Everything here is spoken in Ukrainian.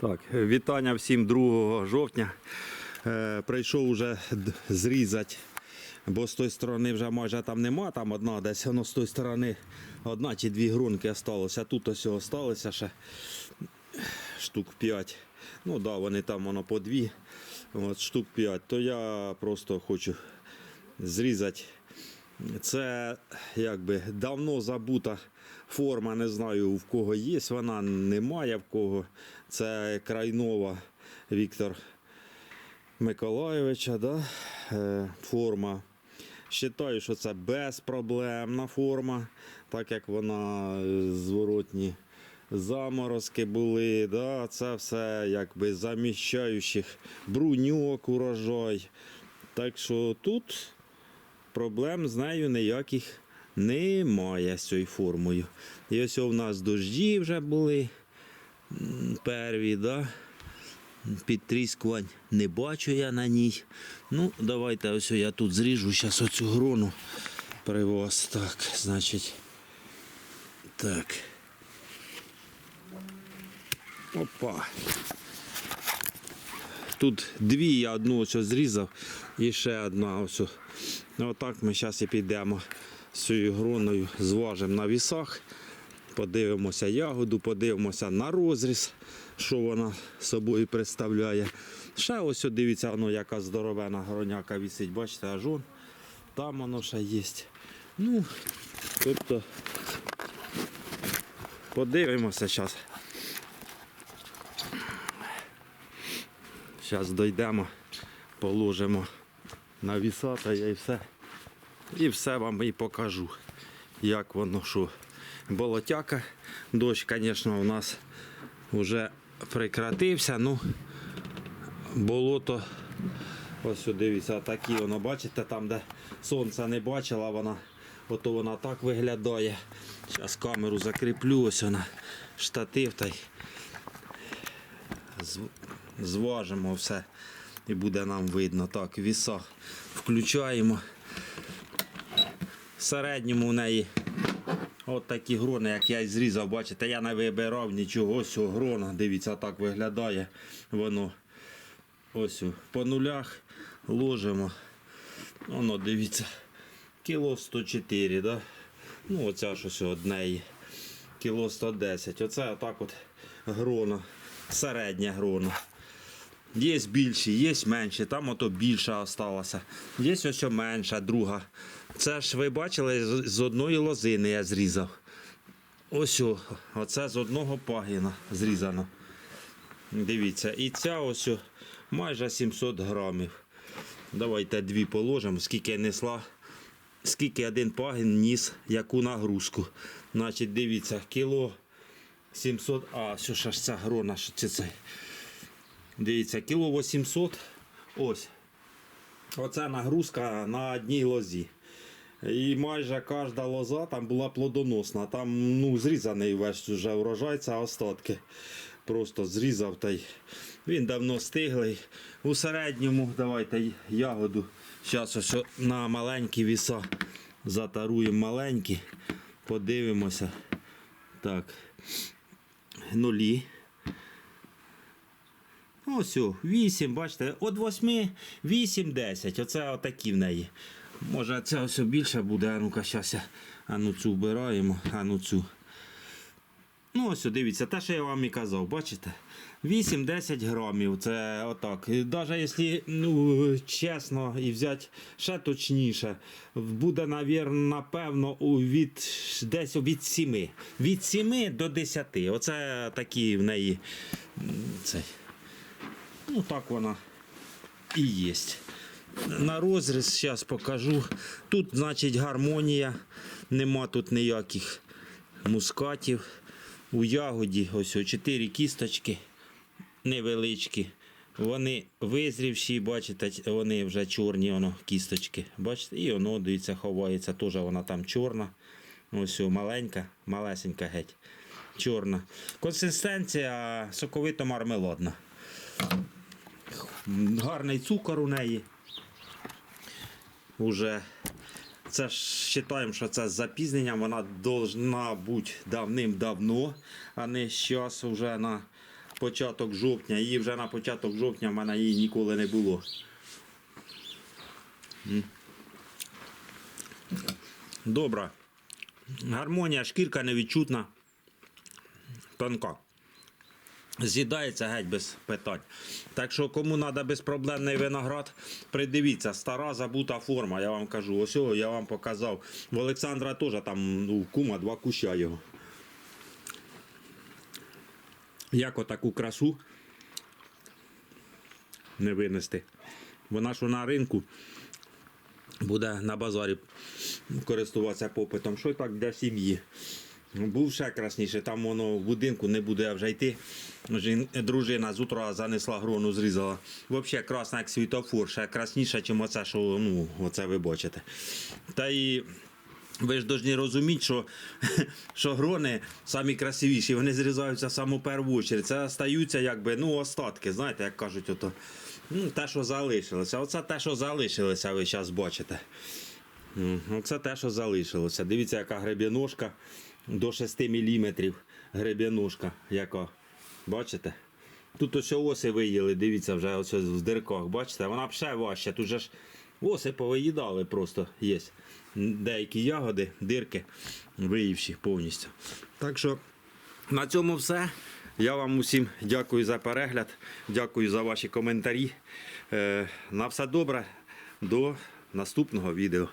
Так, вітання всім 2 жовтня. Е, прийшов уже зрізати, бо з тої сторони вже майже там нема, там одна десь воно з тої сторони одна чи дві грунки осталося. Тут ось осталося ще штук 5. Ну да, вони там воно по дві, от, штук 5. То я просто хочу зрізати. Це якби давно забута форма, не знаю в кого є, вона немає в кого. Це Крайнова Віктор Миколайовича, да? е, форма. Вважаю, що це безпроблемна форма, так як вона е, зворотні заморозки були. Да? Це все якби заміщаючих бруньок, урожай. Так що тут проблем з нею ніяких немає з цією формою. І ось у нас дожді вже були перві, да? підтріскувань не бачу я на ній. Ну, давайте ось я тут зріжу зараз оцю грону при вас. Так, значить. Так. Опа. Тут дві, я одну ось зрізав і ще одна ось. Ну, Отак ми зараз і підемо з цією гроною, зважимо на вісах, подивимося ягоду, подивимося на розріз, що вона собою представляє. Ще ось дивіться, воно яка здоровена гроняка висить, бачите, аж он. Там воно ще є. Ну, тобто подивимося зараз. Зараз дійдемо, положимо на віса та я і все. І все вам і покажу, як воно що. Болотяка. Дощ, звісно, у нас вже прекратився. Ну, болото. Ось дивіться, такі воно, бачите, там, де сонце не бачила, вона, ото вона так виглядає. Зараз камеру закріплю, ось вона, штатив та й зважимо все і буде нам видно. Так, віса включаємо. В середньому в неї от такі грони, як я і зрізав, бачите, я не вибирав нічого, ось о, грона, дивіться, так виглядає воно. Ось по нулях ложимо. Воно, дивіться, кіло 104, да? Ну, оця щось одне кіло 110. Оце отак от грона, середня грона. Є більші, є менші, там ото більша осталася. Є ось менша, друга. Це ж ви бачили, з одної лозини я зрізав. Ось, о, оце з одного пагіна зрізано. Дивіться, і ця ось о, майже 700 грамів. Давайте дві положимо, скільки несла, скільки один пагін ніс, яку нагрузку. Значить, дивіться, кіло 700, а що ж ця грона, що це. Дивіться, кіло 800. Ось. Оце нагрузка на одній лозі. І майже кожна лоза там була плодоносна. Там ну, зрізаний весь вже урожай, це остатки. Просто зрізав та й він давно стиглий. У середньому давайте ягоду. Зараз ось на маленькі віса затаруємо маленькі. Подивимося. Так. Нулі. Ось, 8, бачите, от 8, 8, 10. Оце отакі в неї. Може це ось більше буде, а ну-ка, зараз ну цю вбираємо, а ну цю. Ну, ось, дивіться, те, що я вам і казав, бачите? 8-10 грамів, це отак. Навіть якщо ну, чесно і взяти ще точніше, буде, напевно, від, десь від 7. Від 7 до 10. Оце такі в неї. Цей. Ну так вона і є. На розріз зараз покажу. Тут, значить, гармонія, нема тут ніяких мускатів. У ягоді ось о, 4 кісточки невеличкі. Вони визрівші, бачите, вони вже чорні воно, кісточки. Бачите, і воно, дивіться, ховається. Теж вона там чорна. Ось маленька, малесенька геть. Чорна. Консистенція соковито-мармеладна. Гарний цукор у неї. Уже це ж вважаємо, що це з запізненням. Вона повинна бути давним-давно, а не зараз вже на початок жовтня. І вже на початок жовтня в мене її ніколи не було. М. Добра. Гармонія, шкірка невідчутна. Тонка. З'їдається геть без питань. Так що, кому треба безпроблемний виноград, придивіться, стара забута форма, я вам кажу. Ось його я вам показав. В Олександра теж там ну, кума два куща його. Як отаку красу не винести. Вона що на ринку буде на базарі користуватися попитом. Що так для сім'ї? Ну, Був ще красніше, там воно в будинку не буде вже йти. Жін- Дружина з утра занесла грону, зрізала. Взагалі красна як світофор, ще красніше, ніж оце, що ну, оце ви бачите. Та і ви ж повинні розуміти, що, що грони самі красивіші, вони зрізаються саму перву чергу. Це стаються якби ну, остатки, знаєте, як кажуть, ото, ну, те, що залишилося. Оце те, що залишилося, ви зараз бачите. М, Оце те, що залишилося. Дивіться, яка гребіножка до 6 мм гребіножка. Яка. Бачите? Тут ось оси виїли, дивіться, вже ось в дирках, бачите, вона ще важча. Тут же ж оси повиїдали просто є. Деякі ягоди, дирки виївші повністю. Так що на цьому все. Я вам усім дякую за перегляд, дякую за ваші коментарі. Е, На все добре. До наступного відео.